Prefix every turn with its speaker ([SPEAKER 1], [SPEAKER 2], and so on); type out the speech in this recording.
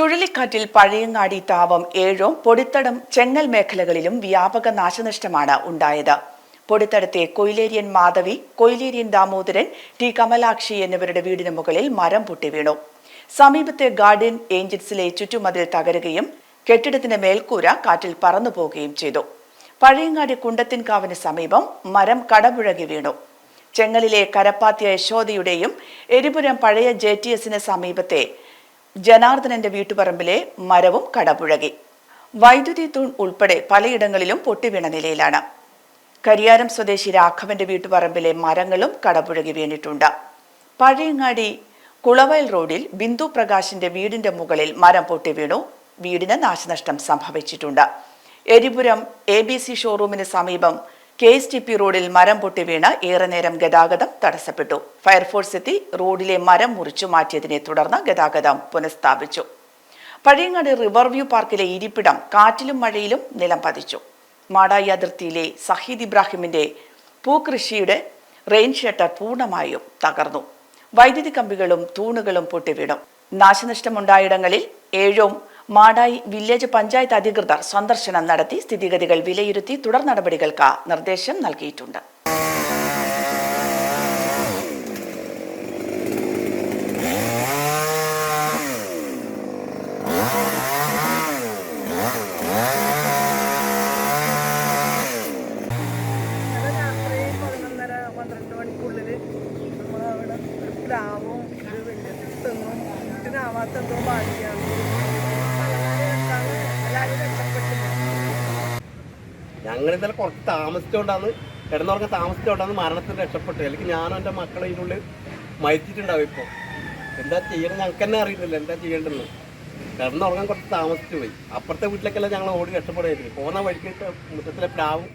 [SPEAKER 1] ചുഴലിക്കാറ്റിൽ പഴയങ്ങാടി താവം ഏഴോ പൊടിത്തടം ചെങ്ങൽ മേഖലകളിലും വ്യാപക നാശനഷ്ടമാണ് ഉണ്ടായത്. പൊടിത്തടത്തെ കൊയിലേരിയൻ മാധവി കൊയിലേരിയൻ ദാമോദരൻ ടി കമലാക്ഷി എന്നിവരുടെ വീടിന് മുകളിൽ മരം പൊട്ടി വീണു. സമീപത്തെ ഗാർഡൻ ഏഞ്ചൽസിലെ ചുറ്റുമതിൽ തകരുകയും കെട്ടിടത്തിന്റെ മേൽക്കൂര കാറ്റിൽ പറന്നു പോവുകയും ചെയ്തു. പഴയങ്ങാടി കുണ്ടത്തിൻകാവിന് സമീപം മരം കടപുഴകി വീണു. ചെങ്ങലിലെ കരപ്പാത്തിയ യശോദയുടെയും എരിപുരം പഴയ ജെ ടി എസിന് സമീപത്തെ ജനാർദ്ദനന്റെ വീട്ടുപറമ്പിലെ മരവും കടപുഴകി. വൈദ്യുതി തൂൺ ഉൾപ്പെടെ പലയിടങ്ങളിലും പൊട്ടിവീണ നിലയിലാണ്. കരിയാരം സ്വദേശി രാഘവന്റെ വീട്ടുപറമ്പിലെ മരങ്ങളും കടപുഴകി വീണിട്ടുണ്ട്. പഴയങ്ങാടി കുളവയൽ റോഡിൽ ബിന്ദു പ്രകാശിന്റെ വീടിന്റെ മുകളിൽ മരം പൊട്ടി വീണു. വീടിന് നാശനഷ്ടം സംഭവിച്ചിട്ടുണ്ട്. എരിപുരം എ ബി സി ഷോറൂമിന് സമീപം കെ എസ് ടി പി റോഡിൽ മരം പൊട്ടി വീണ് ഏറെ നേരം ഗതാഗതം തടസ്സപ്പെട്ടു. ഫയർഫോഴ്സ് എത്തി റോഡിലെ മരം മുറിച്ചു മാറ്റിയതിനെ തുടർന്ന് ഗതാഗതം പുനഃസ്ഥാപിച്ചു. പഴയങ്ങാട് റിവർ വ്യൂ പാർക്കിലെ ഇരിപ്പിടം കാറ്റിലും മഴയിലും നിലം പതിച്ചു. മാടായി അതിർത്തിയിലെ സഹീദ് ഇബ്രാഹിമിന്റെ പൂക്കൃഷിയുടെ റെയിൻ ഷട്ടർ പൂർണമായും തകർന്നു. വൈദ്യുതി കമ്പികളും തൂണുകളും പൊട്ടിവീണു. നാശനഷ്ടമുണ്ടായിടങ്ങളിൽ ഏഴോം മാടായി വില്ലേജ് പഞ്ചായത്ത് അധികൃതർ സന്ദർശനം നടത്തി സ്ഥിതിഗതികൾ വിലയിരുത്തി തുടർ നടപടികൾക്ക് നിർദ്ദേശം നൽകിയിട്ടുണ്ട്.
[SPEAKER 2] ഗ്രാമവും തെങ്ങും ഇതിനാവാത്ത എന്തോ
[SPEAKER 3] ഞങ്ങൾ ഇന്നലെ കുറച്ച് താമസിച്ചുകൊണ്ടാണ് കിടന്നുറങ്ങാൻ താമസിച്ചുകൊണ്ടാണ് മരണത്തിന് രക്ഷപ്പെട്ടത് അല്ലെങ്കിൽ ഞാനും എന്റെ മക്കളെ ഇതിനുള്ളിൽ മരിച്ചിട്ടുണ്ടാവും ഇപ്പോൾ. എന്താ ചെയ്യണം ഞങ്ങൾക്ക് തന്നെ അറിയുന്നില്ല. എന്താ ചെയ്യേണ്ടതെന്ന്. കിടന്നുറങ്ങാൻ കുറച്ച് താമസിച്ചു പോയി. അപ്പുറത്തെ വീട്ടിലേക്കെല്ലാം ഞങ്ങൾ ഓടി രക്ഷപ്പെടുകയായിരുന്നു പോകുന്ന വഴിക്ക് മുറ്റത്തിലെ പ്ലാവും